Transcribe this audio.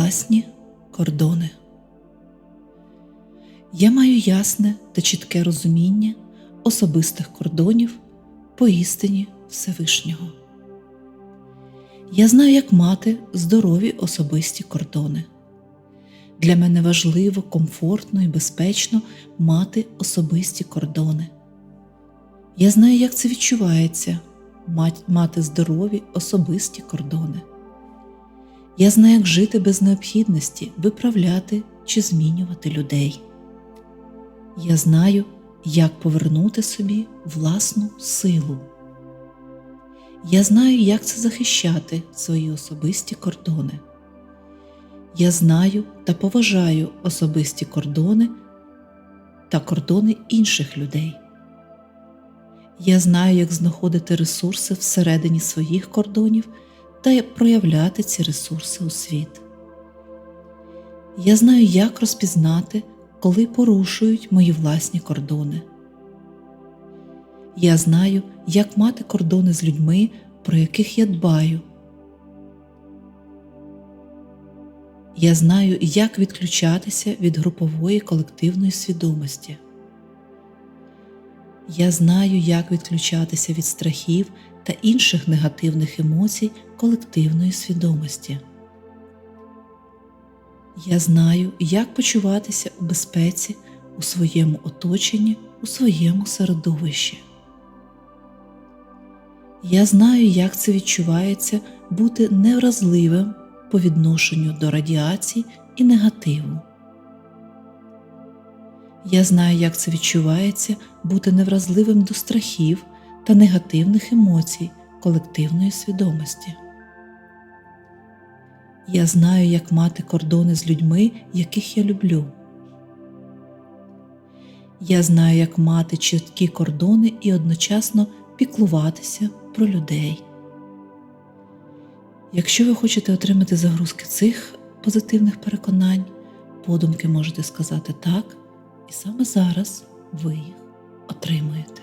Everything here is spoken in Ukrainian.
власні кордони. Я маю ясне та чітке розуміння особистих кордонів поістині Всевишнього. Я знаю, як мати здорові особисті кордони. Для мене важливо, комфортно і безпечно мати особисті кордони. Я знаю, як це відчувається мати здорові особисті кордони. Я знаю, як жити без необхідності виправляти чи змінювати людей. Я знаю, як повернути собі власну силу. Я знаю, як це захищати свої особисті кордони. Я знаю та поважаю особисті кордони та кордони інших людей. Я знаю, як знаходити ресурси всередині своїх кордонів та проявляти ці ресурси у світ. Я знаю, як розпізнати, коли порушують мої власні кордони. Я знаю, як мати кордони з людьми, про яких я дбаю. Я знаю, як відключатися від групової колективної свідомості. Я знаю, як відключатися від страхів та інших негативних емоцій колективної свідомості. Я знаю, як почуватися у безпеці у своєму оточенні, у своєму середовищі. Я знаю, як це відчувається бути невразливим по відношенню до радіації і негативу. Я знаю, як це відчувається бути невразливим до страхів та негативних емоцій колективної свідомості. Я знаю, як мати кордони з людьми, яких я люблю. Я знаю, як мати чіткі кордони і одночасно піклуватися про людей. Якщо ви хочете отримати загрузки цих позитивних переконань, подумки можете сказати так, і саме зараз ви їх отримуєте.